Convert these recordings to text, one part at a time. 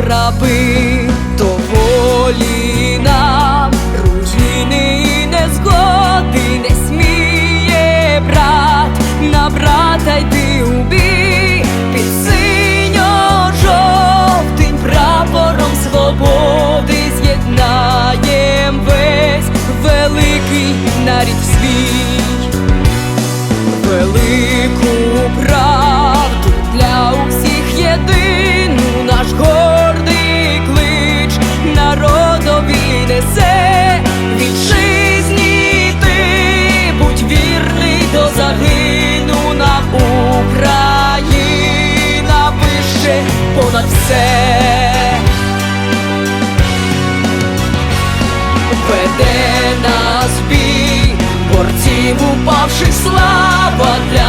раби, то волі все. веде нас бій, борців упавших слава для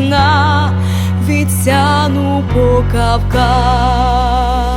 сна від сяну по кавказ.